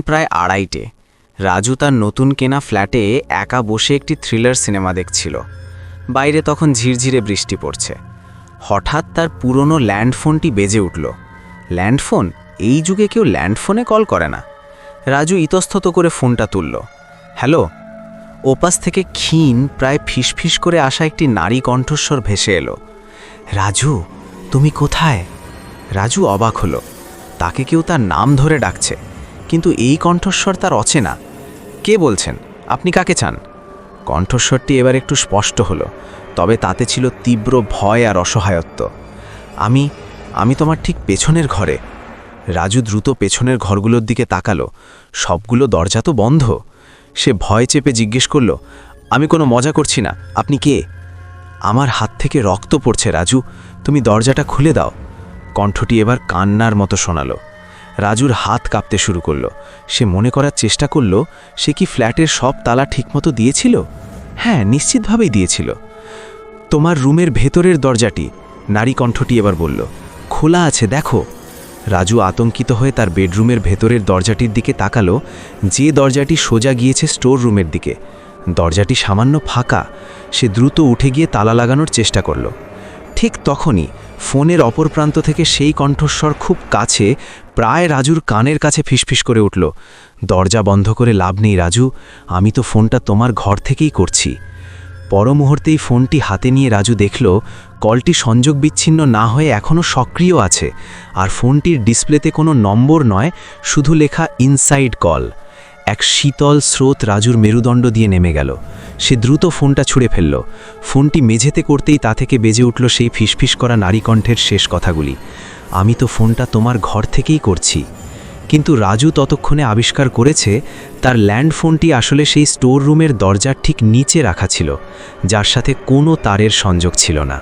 প্রায় আড়াইটে। রাজু তার নতুন কেনা ফ্ল্যাটে একা বসে একটি থ্রিলার সিনেমা দেখছিল। বাইরে তখন ঝিরঝিরে বৃষ্টি পড়ছে। হঠাৎ তার পুরনো ল্যান্ডফোনটি বেজে উঠল। ল্যান্ডফোন? এই যুগে কেউ ল্যান্ডফোনে কল করে না? রাজু ইতস্তত করে ফোনটা তুলল। হ্যালো? ওপাশ থেকে ক্ষীণ, প্রায় ফিসফিস করে আসা একটি নারী কণ্ঠস্বর ভেসে এলো। রাজু, তুমি কোথায়? রাজু অবাক হলো। তাকে কেউ তার নাম ধরে ডাকছে। কিন্তু এই কণ্ঠস্বর তার অচেনা। কে বলছেন? আপনি কাকে চান? কণ্ঠস্বরটি এবার একটু স্পষ্ট হলো, তবে তাতে ছিল তীব্র ভয় আর অসহায়ত্ব। আমি আমি তোমার ঠিক পেছনের ঘরে। রাজু দ্রুত পেছনের ঘরগুলোর দিকে তাকালো। সবগুলো দরজা তো বন্ধ। সে ভয় চেপে জিজ্ঞেস করল, আমি কোনো মজা করছি না। আপনি কে? আমার হাত থেকে রক্ত পড়ছে, রাজু। তুমি দরজাটা খুলে দাও। কণ্ঠটি এবার কান্নার মতো শোনালো। রাজুর হাত কাঁপতে শুরু করল। সে মনে করার চেষ্টা করল, সে কি ফ্ল্যাটের সব তালা ঠিকমতো দিয়েছিল? হ্যাঁ নিশ্চিতভাবেই দিয়েছিল। তোমার রুমের ভেতরের দরজাটি, নারী কণ্ঠটি এবার বলল, খোলা আছে, দেখো। রাজু আতঙ্কিত হয়ে তার বেডরুমের ভেতরের দরজাটির দিকে তাকালো, যে দরজাটি সোজা গিয়েছে স্টোর রুমের দিকে। দরজাটি সামান্য ফাঁকা, সে দ্রুত উঠে গিয়ে তালা লাগানোর চেষ্টা করল। ঠিক তখনই ফোনের অপর প্রান্ত থেকে সেই কণ্ঠস্বর খুব কাছে প্রায় রাজুর কানের কাছে ফিসফিস করে উঠল। দরজা বন্ধ করে লাভ নেই, রাজু। আমি তো ফোনটা তোমার ঘর থেকেই করছি। পর মুহূর্তেই ফোনটি হাতে নিয়ে রাজু দেখল, কলটি সংযোগ বিচ্ছিন্ন না হয়ে এখনও সক্রিয় আছে। আর ফোনটির ডিসপ্লেতে কোনো নম্বর নয়, শুধু লেখা ইনসাইড কল। এক শীতল স্রোত রাজুর মেরুদণ্ড দিয়ে নেমে গেল। সে দ্রুত ফোনটা ছুঁড়ে ফেলল। ফোনটি মেঝেতে করতেই তা থেকে বেজে উঠল সেই ফিসফিস করা নারী কণ্ঠের শেষ কথাগুলি। আমি তো ফোনটা তোমার ঘর থেকেই করছি। কিন্তু রাজু ততক্ষণে আবিষ্কার করেছে, তার ল্যান্ড ফোনটি আসলে সেই স্টোর রুমের দরজার ঠিক নিচে রাখা ছিল, যার সাথে কোনো তারের সংযোগ ছিল না।